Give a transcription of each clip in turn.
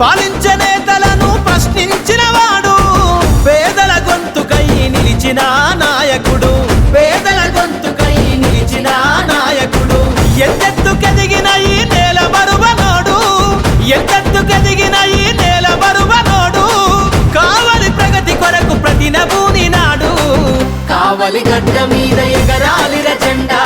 పాలించే నేతలను ప్రశ్నించిన వాడు పేదల గొంతుకై నిలిచిన నాయకుడు. పేదల గొంతుకై నిలిచిన నాయకుడు. ఎంతెత్తుకెదిగిన ఈ నేల బరువనోడు. ఎంతెత్తుకెదిగిన ఈ నేల బరువనోడు. కావలి ప్రగతి కొరకు ప్రతినభూని నాడు. కావలి గడ్డ మీద ఎగరాలిర జెండా.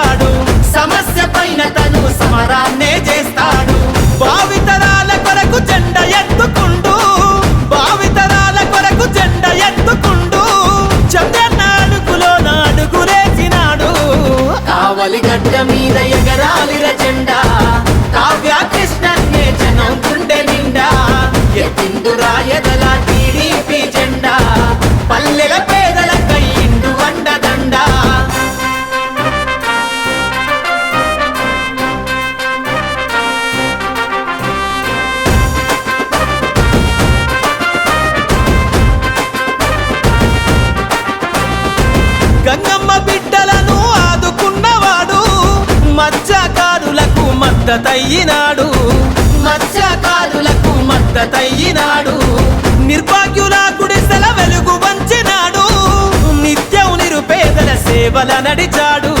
సేవల నడిచాడు.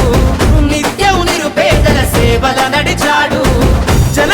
నిత్యం నిరుపేదల సేవల నడిచాడు. జన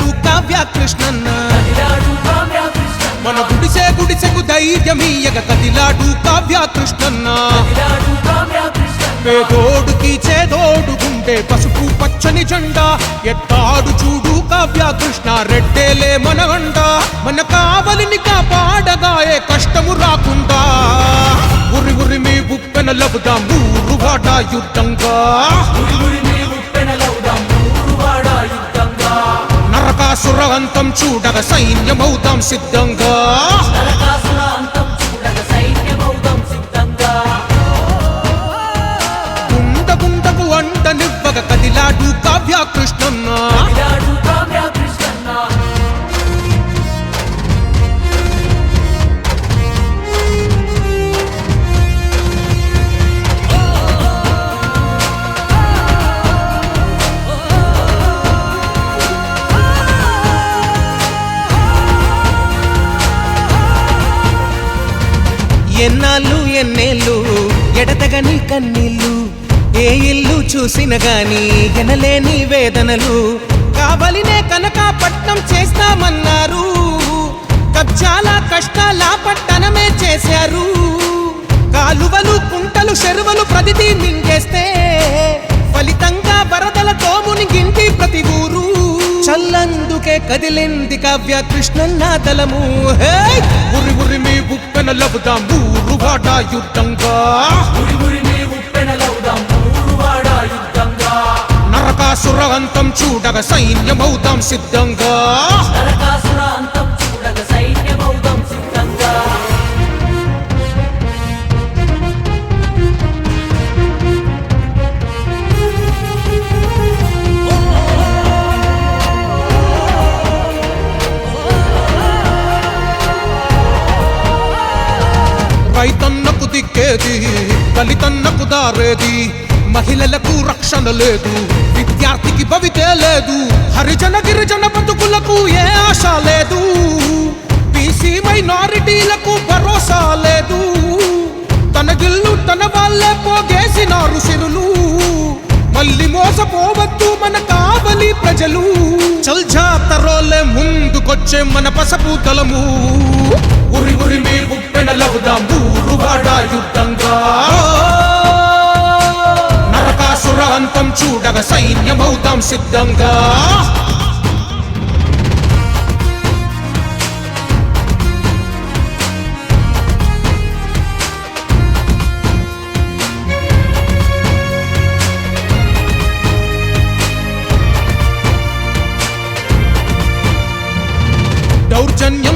కదిలాడు కావ్య కృష్ణన్న. మన గుడిసె గుడిసెకు ధైర్యమీయగ కదిలాడు కావ్య కృష్ణన్న. పేదోడుకి చేదోడు గుండె పసుపు పచ్చని జెండా. ఎత్తాడు చూడు కావ్య కృష్ణ రెడ్డేలే మన అండ. మన కావలిని కాపాడగా ఏ కష్టము రాకుండా. ఉరి ఉరి మీ ఉప్పెన లబుదాం ఊరు యుద్ధంగా. నరకాసురవంతం చూడగ సైన్యమవుతాం సిద్ధంగా. గుండ గుండకు వంట నివ్వగ కదిలాడు కావ్య కృష్ణన్నా ఎన్నాళ్ళు ఎన్నేళ్ళు ఎడతగని కన్నీళ్ళు ఏ ఇల్లు చూసిన గాని ఎనలేని వేదనలు. కావలినే కనకాపట్నం చేస్తామన్నారు. కబ్జాల కష్టాల పట్టణమే చేశారు. కాలువలు కుంటలు చెరువులు ప్రతిదీ మింగేస్తే ఫలితంగా వరదలతో మునిగింటి చల్లందుకే కదిలింది కావ్య కృష్ణన్న దళము హే ఉరి ఉరి మీ ఉప్పెన లబుదాం ఊరు వాడ యుద్ధంగా. నరకాసుర అంతం చూడగ సైన్యమవుదాం సిద్ధంగా. చేసేది? దిక్కేది దళితన్నకు దారేది? మహిళలకు రక్షణ లేదు. విద్యార్థికి భవితే లేదు. హరిజన గిరిజన బతుకులకు ఏ ఆశ లేదు. బీసీ మైనారిటీలకు భరోసా లేదు. తన గిల్లు తన వాళ్ళే పోగేసినారు సిరులు. మళ్ళీ మోసపోవద్దు మన కావలి ప్రజలు. చల్ జాతరోలే ముందుకొచ్చే మన పసపు తలము ఉరి ఉరి మీ ఉప్పెన లవుదాం ఊరు. యుద్ధంగా. నరకాసురహంతం చూడగ సైన్యమవుతాం సిద్ధంగా. దౌర్జన్యం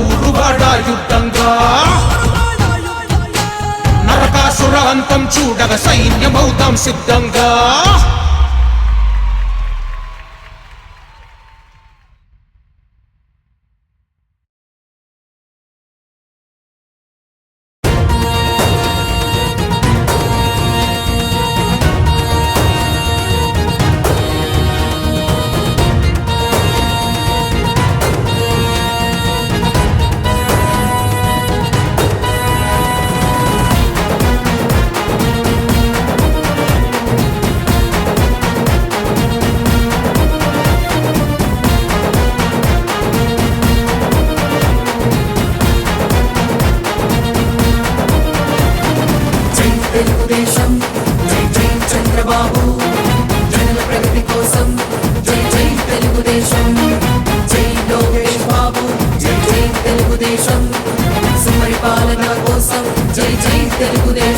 యుద్ధంగా. నరకాసుర అంతం చూడగ సైన్యమవుతాం సిద్ధంగా. de tu de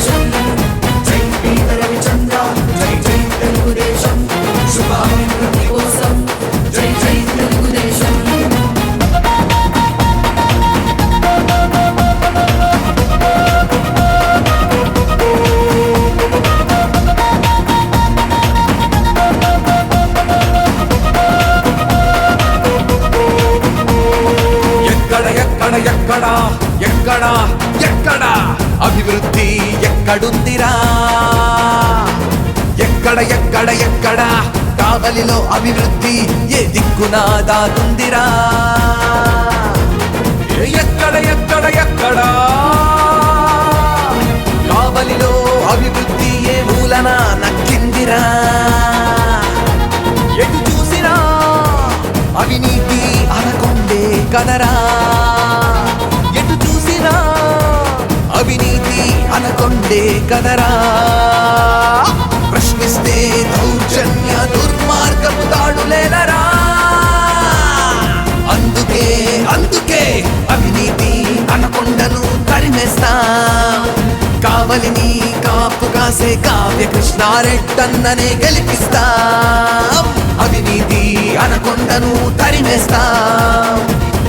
ఎక్కడుందిరా ఎక్కడ ఎక్కడ ఎక్కడ కావలిలో అభివృద్ధి ఏ దిక్కునా దాగుందిరా. ఎక్కడ ఎక్కడ ఎక్కడ కావలిలో అభివృద్ధి ఏ మూలన నక్కిందిరా. ఎటు చూసినా అవినీతి అనకొండే కదరా. ఎటు చూసినా అవినీతి అనకొండే కదరా. ప్రశ్నిస్తే దౌర్జన్య దుర్మార్గపు తాడులేనరా అందుకే అందుకే అవినీతి అనకొండను తరిమేస్తా. కావలిని కాపు కాసే కావ్య కృష్ణారెడ్డన్ననే గెలిపిస్తా. అవినీతి అనకొండను తరిమేస్తా.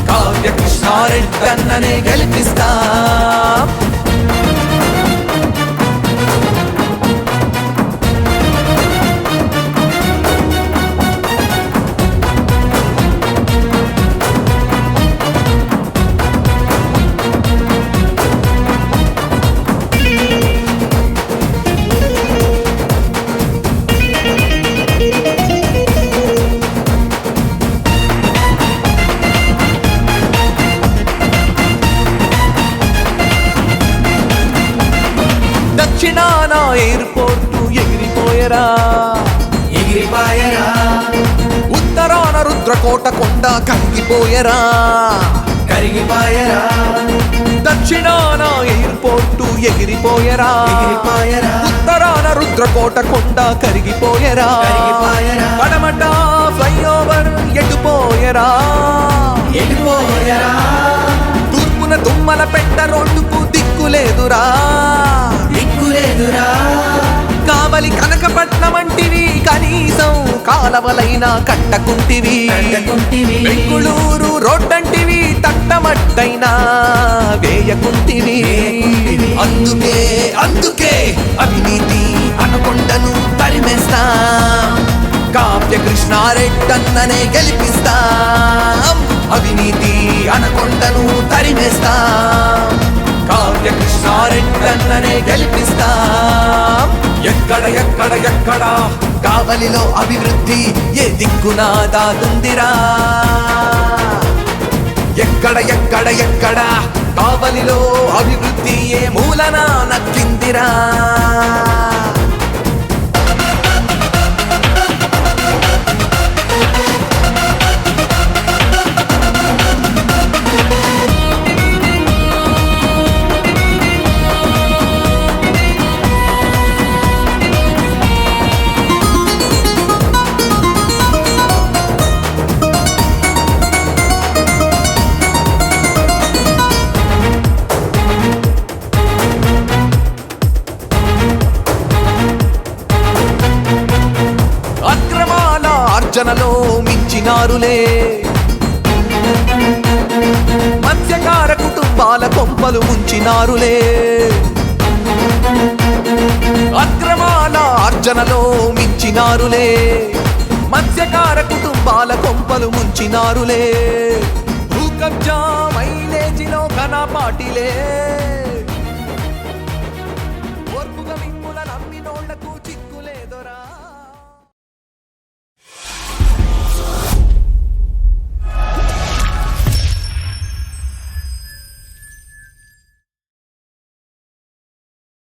కావ్య కృష్ణారెడ్డన్ననే గెలిపిస్తా. ఎయిర్పోర్టు ఎగిరిపోయరా. ఎగిరిపాయరా. ఉత్తరాన రుద్రకోట కొండ కరిగిపోయరా. కరిగిపాయరా. దక్షిణాన ఎయిర్పోర్టు ఎగిరిపోయరా. ఎగిరిపాయరా. ఉత్తరాన రుద్రకోట కొండ కరిగిపోయరా. కరిగిపోయరా. పడమట ఫ్లైఓవర్ ఎటుపోయరా. ఎగిరిపోయరా తూర్పున తుమ్మల పెట్ట కావలి కనకపట్నం వంటివి కనీసం కాలవలైనా కట్టకుంటివి. బెంగుళూరు రోడ్డంటివి తట్టమట్టైనా వేయకుంటివి. వేయకుంటివి. అందుకే అందుకే అవినీతి అనకొండను తరిమేస్తా. కావ్య కృష్ణారెడ్డన్ననే గెలిపిస్తా. అవినీతి అనకొండను తరిమేస్తా. కావ్య కృష్ణారెడ్డన్ననే గెలిపిస్తాం. ఎక్కడ ఎక్కడ ఎక్కడ? కావలిలో అభివృద్ధి ఏ దిక్కునా దాగుందిరా ఎక్కడ ఎక్కడ ఎక్కడ? కావలిలో అభివృద్ధి ఏ మూలన నక్కిందిరా? మించినారులే మత్స్యకార కుటుంబాల కొంపలు ముంచినారులే. భూకబ్జా మైలేజిలో కనపాటిలే